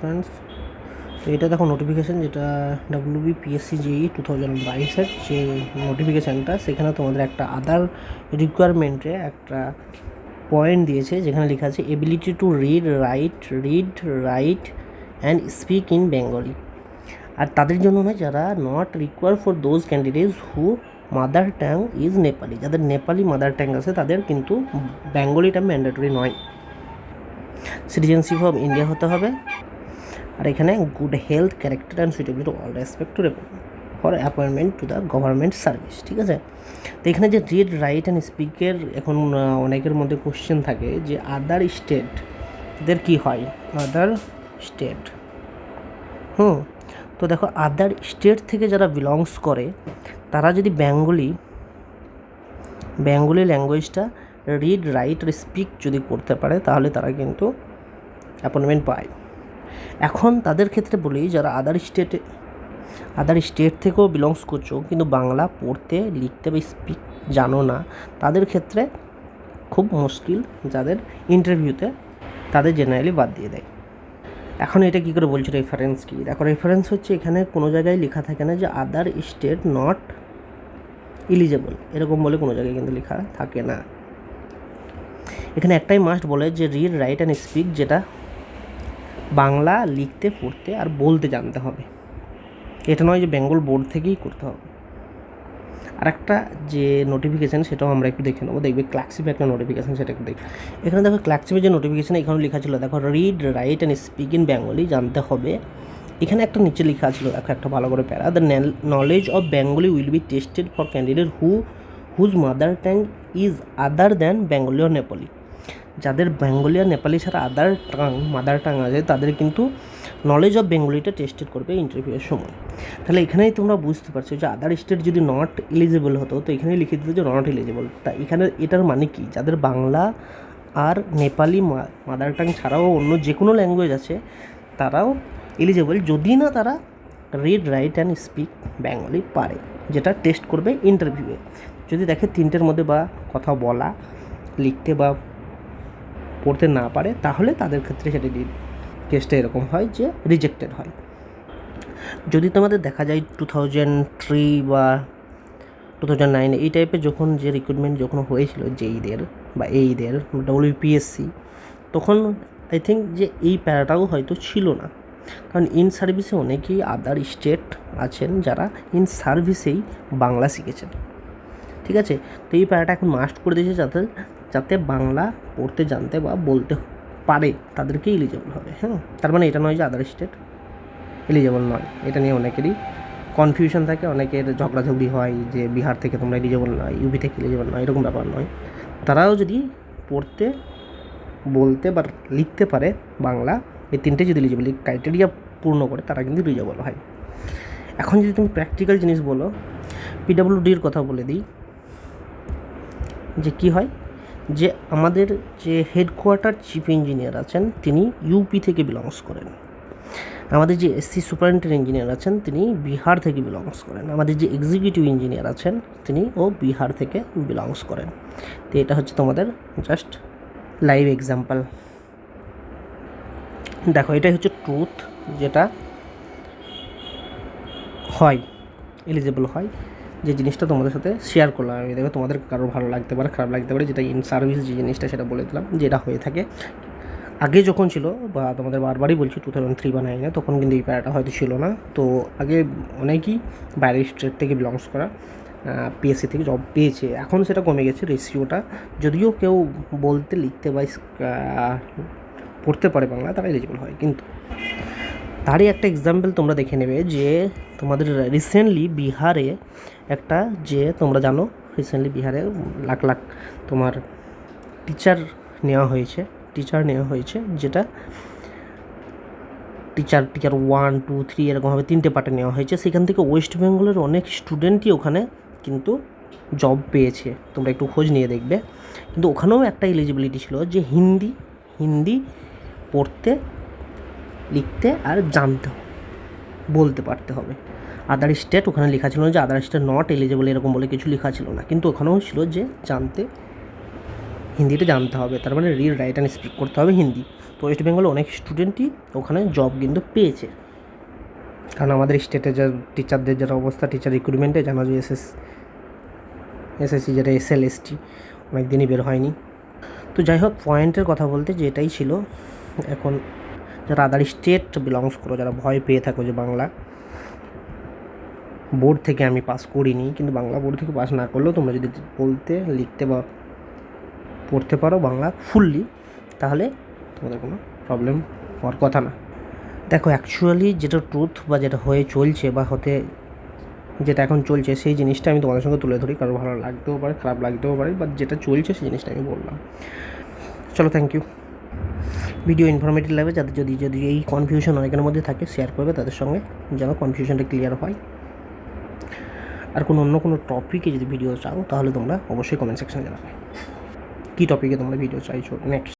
Friends তো এটা দেখো নোটিফিকেশান যেটা WB PSC JE two thousand বাইশের যে নোটিফিকেশানটা সেখানে তোমাদের একটা আদার রিকোয়ারমেন্টে একটা পয়েন্ট দিয়েছে, যেখানে লেখা আছে ability to read write read write and speak in Bengali আর তাদের জন্য নয়, যারা not require for those candidates who mother tongue is Nepali যাদের নেপালি মাদার ট্যাং আছে, তাদের কিন্তু বেঙ্গলিটা ম্যান্ডেটরি নয়। সিটিজেনশিপ অফ ইন্ডিয়া হতে হবে। আর এখানে good health character and suitability all respect to for appointment to the government service ঠিক আছে? তো এখানে যে রিড রাইট অ্যান্ড স্পিকের এখন অনেকের মধ্যে কোশ্চেন থাকে যে আদার স্টেট দের কী হয়? Other state hmm? তো দেখো আদার স্টেট থেকে যারা বিলংস করে, তারা যদি বেঙ্গলি বেঙ্গলি ল্যাঙ্গুয়েজটা রিড রাইট স্পিক যদি করতে পারে, তাহলে তারা কিন্তু অ্যাপয়েন্টমেন্ট পায়। এখন তাদের ক্ষেত্রে বলি, যারা আদার স্টেটে আদার স্টেট থেকেও বিলংস করছ, কিন্তু বাংলা পড়তে, লিখতে বা স্পিক জানো না, তাদের ক্ষেত্রে খুব মুশকিল যাদের ইন্টারভিউতে তাদের জেনারেলি বাদ দিয়ে দেয়। এখন এটা কী করে বলছে রেফারেন্স কি? দেখো রেফারেন্স হচ্ছে এখানে কোনো জায়গায় লেখা থাকে না যে আদার স্টেট নট ইলিজেবল এরকম বলে কোনো জায়গায় কিন্তু লেখা থাকে না। এখানে একটাই মাস্ট বলে যে রিড রাইট অ্যান্ড স্পিক যেটা বাংলা লিখতে, পড়তে আর বলতে জানতে হবে। এটা নয় যে বেঙ্গল বোর্ড থেকেই করতে হবে। আর একটা যে নোটিফিকেশান সেটাও আমরা একটু দেখে নেব। দেখবে ক্লাকশিপে একটা নোটিফিকেশান সেটা একটু দেখি এখানে দেখো ক্লাকশিপে যে নোটিফিকেশান এখানে লেখা ছিল, দেখো read write and speak in Bengali জানতে হবে। এখানে একটা নিচে লেখা ছিল, দেখো একটা ভালো করে para the knowledge of Bengali will be tested for candidate who whose mother tongue is other than Bengali or Nepali যাদের বেঙ্গলি আর নেপালি ছাড়া আদার টাং মাদার টাং আছে, তাদের কিন্তু নলেজ অফ বেঙ্গলিটা টেস্টেড করবে ইন্টারভিউয়ের সময়। তাহলে এখানেই তোমরা বুঝতে পারছ যে আদার স্টেট যদি নট এলিজিবল হতো, তো এখানেই লিখে দিত যে নট এলিজিবল তা এখানে এটার মানে কি? যাদের বাংলা আর নেপালি মাদার টাং ছাড়াও অন্য যে কোনো ল্যাঙ্গুয়েজ আছে, তারাও এলিজিবল যদি না তারা read write and speak Bengali পারে, যেটা টেস্ট করবে ইন্টারভিউয়ে যদি দেখে তিনটের মধ্যে বা কথা বলা, লিখতে বা পড়তে না পারে, তাহলে তাদের ক্ষেত্রে সেটা কেসটা এরকম হয় যে রিজেক্টেড হয়। যদি তোমাদের দেখা যায় টু থাউজেন্ড থ্রি বা টু থাউজেন্ড নাইন এই টাইপের যখন যে রিক্রুটমেন্ট যখন হয়েছিল জেইদের বা এইদের ডব্লিউপিএসসি তখন আই থিঙ্ক যে এই প্যারাটাও হয়তো ছিল না। কারণ ইন সার্ভিসে অনেকেই আদার স্টেট আছেন যারা ইন সার্ভিসেই বাংলা শিখেছেন। ঠিক আছে? তো এই প্যারাটা এখন মাস্ট করে দিয়েছে যাতে যাতে বাংলা পড়তে, জানতে বা বলতে পারে তাদেরকে এলিজেবল হবে হ্যাঁ? তার মানে এটা নয় যে আদার স্টেট এলিজেবল নয়। এটা নিয়ে অনেকেরই কনফিউশন থাকে, অনেকের ঝগড়াঝগড়ি হয় যে বিহার থেকে তোমরা এলিজেবল নয় ইউপি থেকে এলিজেবল নয়, এরকম ব্যাপার নয়। তারাও যদি পড়তে, বলতে বা লিখতে পারে বাংলা, এই তিনটে যদি এলিজিবিলিটি ক্রাইটেরিয়া পূর্ণ করে, তারা কিন্তু এলিজেবল হয়। এখন যদি তুমি প্র্যাকটিক্যাল জিনিস বলো পিডাব্লিউডির কথা বলে দিই, যে কি হয়? যে আমাদের যে হেডকোয়ার্টার চিফ ইঞ্জিনিয়ার আছেন, তিনি ইউপি থেকে বিলংস করেন। আমাদের যে এসসি সুপারিনটেন্ডেন্ট ইঞ্জিনিয়ার আছেন, তিনি বিহার থেকে বিলংস করেন। আমাদের যে এক্সিকিউটিভ ইঞ্জিনিয়ার আছেন, তিনি ও বিহার থেকে বিলংস করেন। তো এটা হচ্ছে তোমাদের জাস্ট লাইভ এক্সাম্পল দেখো, এটাই হচ্ছে ট্রুথ যেটা হয় এলিজিবল হয়। যে জিনিসটা তোমাদের সাথে শেয়ার করলাম। আমি দেখবে তোমাদের কারও ভালো লাগতে পারে, খারাপ লাগতে পারে, যেটা ইন সার্ভিস যে জিনিসটা সেটা বলে দিলাম যেটা হয়ে থাকে। আগে যখন ছিল, বা তোমাদের বারবারই বলছি টু থাউজেন্ড থ্রি বা নাইনে তখন কিন্তু এই প্যারাটা হয়তো ছিল না। তো আগে অনেকেই বাইরের স্টেট থেকে বিলংস করা পিএসসি থেকে জব পেয়েছে। এখন সেটা কমে গেছে রেশিওটা যদিও কেউ বলতে, লিখতে বা পড়তে পারে বাংলা, তারা এলিজিবল হয়। কিন্তু তারই একটা এক্সাম্পল তোমরা দেখে নেবে যে তোমাদের রিসেন্টলি বিহারে একটা যে তোমরা জানো রিসেন্টলি বিহারে লাখ লাখ তোমার টিচার নেওয়া হয়েছে টিচার নেওয়া হয়েছে, যেটা teacher teacher one two three এরকমভাবে তিনটে পার্টে নেওয়া হয়েছে। সেখান থেকে ওয়েস্ট বেঙ্গলের অনেক স্টুডেন্টই ওখানে কিন্তু জব পেয়েছে। তোমরা একটু খোঁজ নিয়ে দেখবে। কিন্তু ওখানেও একটা এলিজিবিলিটি ছিল যে হিন্দি হিন্দি পড়তে লিখতে আর জানতে বলতে পারতে হবে। আদার স্টেট ওখানে লেখা ছিল না যে আদার স্টেট নট এলিজেবল এরকম বলে কিছু লেখা ছিল না। কিন্তু ওখানেও ছিল যে জানতে হিন্দিটা জানতে হবে। তার মানে রিড রাইট অ্যান্ড স্পিক করতে হবে হিন্দি। তো ওয়েস্ট বেঙ্গলে অনেক স্টুডেন্টই ওখানে জব কিন্তু পেয়েছে। কারণ আমাদের স্টেটে যা টিচারদের যারা অবস্থা টিচার রিক্রুটমেন্টে জানা যে এসএস, এসএসসি যেটা এস এল এস টি অনেক দিনই বের হয়নি। তো যাই হোক পয়েন্টের কথা বলতে যে এটাই ছিল, এখন যারা আদার স্টেট বিলংস করো, যারা ভয় পেয়ে থাকো যে বাংলা। বোর্ড থেকে আমি পাস করিনি, কিন্তু বাংলা বোর্ড থেকে পাস না করলেও তোমরা যদি বলতে, লিখতে বা পড়তে পারো বাংলা ফুললি তাহলে তোমাদের কোনো প্রবলেম হওয়ার কথা না। দেখো অ্যাকচুয়ালি যেটা ট্রুথ বা যেটা হয়ে চলছে বা হতে, যেটা এখন চলছে, সেই জিনিসটা আমি তোমাদের সঙ্গে তুলে ধরি, কারও ভালো লাগতেও পারে, খারাপ লাগতেও পারে বাট যেটা চলছে সেই জিনিসটা আমি বললাম। চলো থ্যাংক ইউ ভিডিও ইনফরমেটিভ লাগবে যাদের যদি যদি এই কনফিউশন অনেকের মধ্যে থাকে শেয়ার করবে, তাদের সঙ্গে যেন কনফিউশনটা ক্লিয়ার হয়। আর কোনো অন্য কোনো টপিকে যদি ভিডিও চাও, তাহলে তোমরা অবশ্যই কমেন্ট সেকশনে জানাবে। কী টপিকে তোমরা ভিডিও চাইছো? নেক্সট